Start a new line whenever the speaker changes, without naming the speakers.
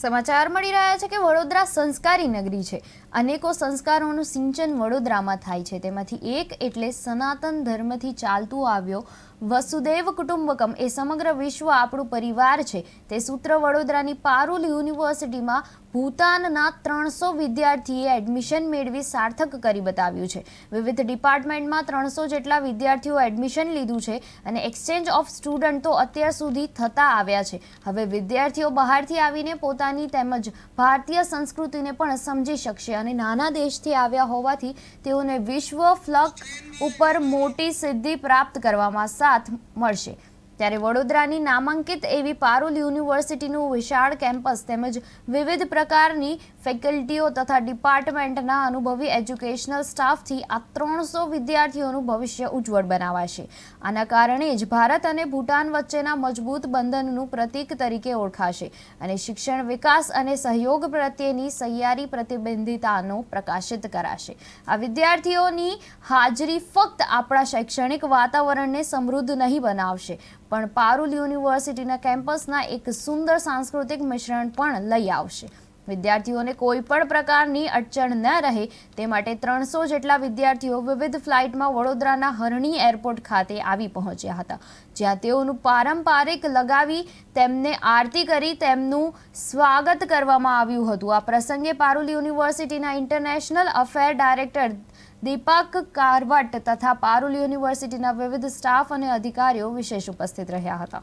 સમાચાર મળી રહ્યા છે કે વડોદરા સંસ્કારી નગરી છે. અનેકો સંસ્કારોનું સિંચન વડોદરામાં થાય છે. તેમાંથી એક એટલે સનાતન ધર્મથી ચાલતું આવ્યો વસુદેવ કુટુંબકમ. એ સમગ્ર વિશ્વ આપણું પરિવાર છે. તે સૂત્ર વડોદરાની પારુલ યુનિવર્સિટીમાં ભૂતાનના ત્રણસો વિદ્યાર્થીએ એડમિશન મેળવી સાર્થક કરી બતાવ્યું છે. વિવિધ ડિપાર્ટમેન્ટમાં ત્રણસો જેટલા વિદ્યાર્થીઓ એડમિશન લીધું છે અને એક્સચેન્જ ઓફ સ્ટુડન્ટ તો અત્યાર સુધી થતા આવ્યા છે. હવે વિદ્યાર્થીઓ બહારથી આવીને પોતાની તેમજ ભારતીય સંસ્કૃતિને પણ સમજી શકશે અને નાના દેશથી આવ્યા હોવાથી તેઓને વિશ્વ ફ્લક ઉપર મોટી સિદ્ધિ પ્રાપ્ત કરવામાં સાથ મળશે. ત્યારે વડોદરાની નામાંકિત એવી પારુલ યુનિવર્સિટીનું વિશાળ કેમ્પસ તેમજ વિવિધ પ્રકારની ફેકલ્ટીઓ તથા ડિપાર્ટમેન્ટના અનુભવી એજ્યુકેશનલ સ્ટાફથી આ ત્રણસો વિદ્યાર્થીઓનું ભવિષ્ય ઉજ્જવળ બનાવાશે. આના કારણે જ ભારત અને ભૂટાન વચ્ચેના મજબૂત બંધનનું પ્રતીક તરીકે ઓળખાશે અને શિક્ષણ વિકાસ અને સહયોગ પ્રત્યેની સહિયારી પ્રતિબંધિતાનો પ્રકાશિત કરાશે. આ વિદ્યાર્થીઓની હાજરી ફક્ત આપણા શૈક્ષણિક વાતાવરણને સમૃદ્ધ નહીં બનાવશે પણ પારુલ યુનિવર્સિટીના કેમ્પસના એક સુંદર સાંસ્કૃતિક મિશ્રણ પણ લઈ આવશે. વિદ્યાર્થીઓને કોઈ પણ પ્રકારની અડચણ ન રહે, તે માટે ત્રણસો જેટલા વિદ્યાર્થીઓ વિવિધ ફ્લાઇટમાં વડોદરાના હરણી એરપોર્ટ ખાતે આવી પહોંચ્યા હતા, જ્યાં તેઓનું પારંપરિક લગાવી તેમને આરતી કરી તેમનું સ્વાગત કરવામાં આવ્યું હતું. આ પ્રસંગે પારુલ યુનિવર્સિટીના international affair director Deepak Karvat તથા પારુલ યુનિવર્સિટીના વિવિધ સ્ટાફ અને અધિકારીઓ વિશેષ ઉપસ્થિત રહ્યા હતા.